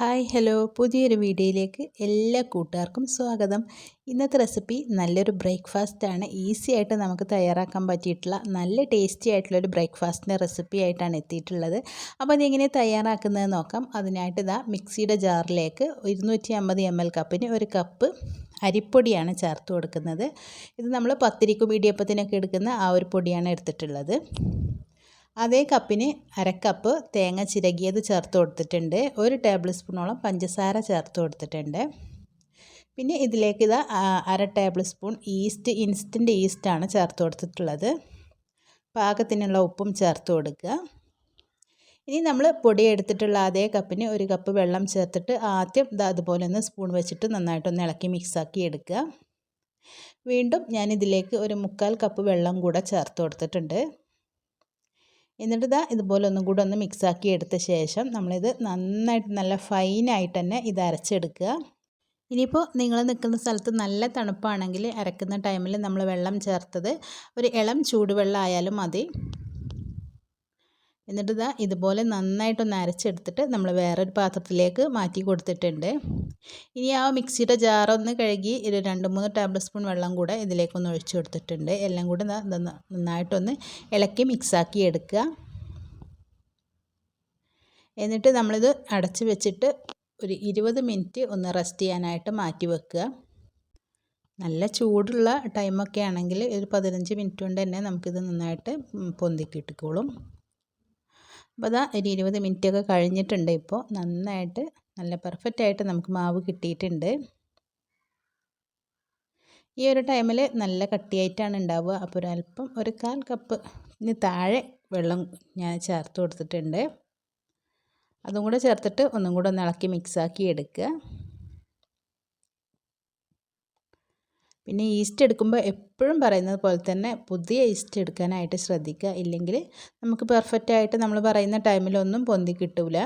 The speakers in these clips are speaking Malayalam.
Hi hello. പുതിയൊരു വീഡിയോയിലേക്ക് എല്ലാ കൂട്ടുകാർക്കും സ്വാഗതം. ഇന്നത്തെ റെസിപ്പി നല്ലൊരു ബ്രേക്ക്ഫാസ്റ്റാണ്. ഈസി ആയിട്ട് നമുക്ക് തയ്യാറാക്കാൻ പറ്റിയിട്ടുള്ള നല്ല ടേസ്റ്റി ആയിട്ടുള്ളൊരു ബ്രേക്ക്ഫാസ്റ്റിന്റെ റെസിപ്പി ആയിട്ടാണ് എത്തിയിട്ടുള്ളത്. അപ്പോൾ അതെങ്ങനെ തയ്യാറാക്കുന്നത് നോക്കാം. അതിനായിട്ട് ഇതാ മിക്സിയുടെ ജാറിലേക്ക് ഇരുന്നൂറ്റി അമ്പത് എം എൽ കപ്പിന് ഒരു കപ്പ് അരിപ്പൊടിയാണ് ചേർത്ത് കൊടുക്കുന്നത്. ഇത് നമ്മൾ പത്തിരിക്കും ഇടിയപ്പത്തിനൊക്കെ എടുക്കുന്ന ആ ഒരു പൊടിയാണ് എടുത്തിട്ടുള്ളത്. അതേ കപ്പിന് അരക്കപ്പ് തേങ്ങ ചിരകിയത് ചേർത്ത് കൊടുത്തിട്ടുണ്ട്. ഒരു ടേബിൾ സ്പൂണോളം പഞ്ചസാര ചേർത്ത് കൊടുത്തിട്ടുണ്ട്. പിന്നെ ഇതിലേക്ക് ഇതാ അര ടേബിൾ സ്പൂൺ ഈസ്റ്റ് ഇൻസ്റ്റന്റ് ഈസ്റ്റാണ് ചേർത്ത് കൊടുത്തിട്ടുള്ളത്. പാകത്തിനുള്ള ഉപ്പും ചേർത്ത് കൊടുക്കുക. ഇനി നമ്മൾ പൊടി എടുത്തിട്ടുള്ള അതേ കപ്പിന് ഒരു കപ്പ് വെള്ളം ചേർത്തിട്ട് ആദ്യം ഇത് അതുപോലെ ഒന്ന് സ്പൂൺ വെച്ചിട്ട് നന്നായിട്ടൊന്ന് ഇളക്കി മിക്സാക്കി എടുക്കുക. വീണ്ടും ഞാനിതിലേക്ക് ഒരു മുക്കാൽ കപ്പ് വെള്ളം കൂടെ ചേർത്ത് കൊടുത്തിട്ടുണ്ട്. എന്നിട്ട് ഇതാ ഇതുപോലെ ഒന്നും കൂടെ ഒന്ന് മിക്സാക്കി എടുത്ത ശേഷം നമ്മളിത് നന്നായിട്ട് നല്ല ഫൈനായിട്ട് തന്നെ ഇത് അരച്ചെടുക്കുക. ഇനിയിപ്പോൾ നിങ്ങൾ നിൽക്കുന്ന സ്ഥലത്ത് നല്ല തണുപ്പാണെങ്കിൽ അരക്കുന്ന ടൈമിൽ നമ്മൾ വെള്ളം ചേർത്തത് ഒരു ഇളം ചൂടുവെള്ളം ആയാലും മതി. എന്നിട്ട് ഇതാ ഇതുപോലെ നന്നായിട്ടൊന്ന് അരച്ചെടുത്തിട്ട് നമ്മൾ വേറൊരു പാത്രത്തിലേക്ക് മാറ്റി കൊടുത്തിട്ടുണ്ട്. ഇനി ആ മിക്സിയുടെ ജാറൊന്ന് കഴുകി ഒരു രണ്ട് മൂന്ന് ടേബിൾ സ്പൂൺ വെള്ളം കൂടെ ഇതിലേക്കൊന്ന് ഒഴിച്ചു കൊടുത്തിട്ടുണ്ട്. എല്ലാം കൂടെ നന്നായിട്ടൊന്ന് ഇളക്കി മിക്സാക്കി എടുക്കുക. എന്നിട്ട് നമ്മളിത് അടച്ച് വെച്ചിട്ട് ഒരു ഇരുപത് മിനിറ്റ് ഒന്ന് റെസ്റ്റ് ചെയ്യാനായിട്ട് മാറ്റി വെക്കുക. നല്ല ചൂടുള്ള ടൈമൊക്കെ ആണെങ്കിൽ ഒരു പതിനഞ്ച് മിനിറ്റ് കൊണ്ട് തന്നെ നമുക്കിത് നന്നായിട്ട് പൊന്തി കിട്ടിക്കോളും അപ്പോൾ അതാ ഒരു ഇരുപത് മിനിറ്റൊക്കെ കഴിഞ്ഞിട്ടുണ്ട് ഇപ്പോൾ നന്നായിട്ട് നല്ല പെർഫെക്റ്റ് ആയിട്ട് നമുക്ക് മാവ് കിട്ടിയിട്ടുണ്ട്. ഈ ഒരു ടൈമിൽ നല്ല കട്ടിയായിട്ടാണ് ഉണ്ടാവുക. അപ്പോൾ ഒരല്പം ഒരു കാൽ കപ്പ് താഴെ വെള്ളം ഞാൻ ചേർത്ത് കൊടുത്തിട്ടുണ്ട്. അതും കൂടെ ചേർത്തിട്ട് ഒന്നും കൂടെ ഒന്ന് ഇളക്കി മിക്സാക്കി എടുക്കുക. പിന്നെ ഈസ്റ്റ് എടുക്കുമ്പോൾ എപ്പോഴും പറയുന്നത് പോലെ തന്നെ പുതിയ ഈസ്റ്റ് എടുക്കാനായിട്ട് ശ്രദ്ധിക്കുക. ഇല്ലെങ്കിൽ നമുക്ക് പെർഫെക്റ്റ് ആയിട്ട് നമ്മൾ പറയുന്ന ടൈമിലൊന്നും പൊന്തി കിട്ടില്ല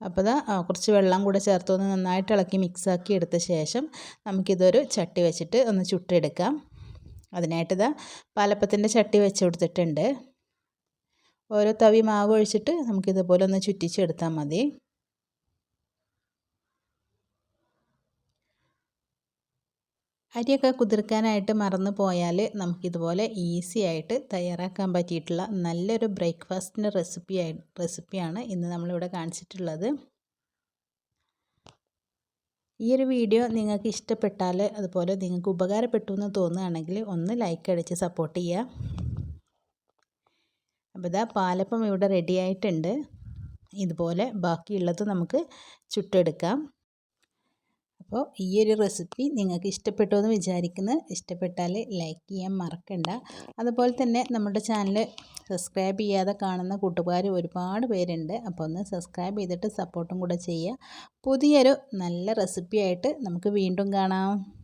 അപ്പോൾ ഇതാ കുറച്ച് വെള്ളം കൂടെ ചേർത്തൊന്ന് നന്നായിട്ട് ഇളക്കി മിക്സാക്കി എടുത്ത ശേഷം നമുക്കിതൊരു ചട്ടി വെച്ചിട്ട് ഒന്ന് ചുട്ടെടുക്കാം. അതിനായിട്ട് ഇതാ പാലപ്പത്തിന്റെ ചട്ടി വെച്ച് കൊടുത്തിട്ടുണ്ട്. ഓരോ തവി മാവ് ഒഴിച്ചിട്ട് നമുക്കിതുപോലെ ഒന്ന് ചുറ്റിച്ചെടുത്താൽ മതി. അരിയൊക്കെ കുതിർക്കാനായിട്ട് മറന്നു പോയാൽ നമുക്കിതുപോലെ ഈസി ആയിട്ട് തയ്യാറാക്കാൻ പറ്റിയിട്ടുള്ള നല്ലൊരു ബ്രേക്ക്ഫാസ്റ്റിന്റെ റെസിപ്പി റെസിപ്പിയാണ് ഇന്ന് നമ്മളിവിടെ കാണിച്ചിട്ടുള്ളത്. ഈ ഒരു വീഡിയോ നിങ്ങൾക്ക് ഇഷ്ടപ്പെട്ടാൽ അതുപോലെ നിങ്ങൾക്ക് ഉപകാരപ്പെട്ടു എന്ന് തോന്നുകയാണെങ്കിൽ ഒന്ന് ലൈക്ക് അടിച്ച് സപ്പോർട്ട് ചെയ്യുക. അപ്പോൾ ഇതാ പാലപ്പം ഇവിടെ റെഡി ആയിട്ടുണ്ട്. ഇതുപോലെ ബാക്കിയുള്ളത് നമുക്ക് ചുട്ടെടുക്കാം. അപ്പോൾ ഈ ഒരു റെസിപ്പി നിങ്ങൾക്ക് ഇഷ്ടപ്പെട്ടു എന്ന് വിചാരിക്കുന്നു. ഇഷ്ടപ്പെട്ടാൽ ലൈക്ക് ചെയ്യാൻ മറക്കണ്ട. അതുപോലെ തന്നെ നമ്മുടെ ചാനൽ സബ്സ്ക്രൈബ് ചെയ്യാതെ കാണുന്ന കൂട്ടുകാർ ഒരുപാട് പേരുണ്ട്. അപ്പോൾ ഒന്ന് സബ്സ്ക്രൈബ് ചെയ്തിട്ട് സപ്പോർട്ടും കൂടെ ചെയ്യുക. പുതിയൊരു നല്ല റെസിപ്പിയായിട്ട് നമുക്ക് വീണ്ടും കാണാം.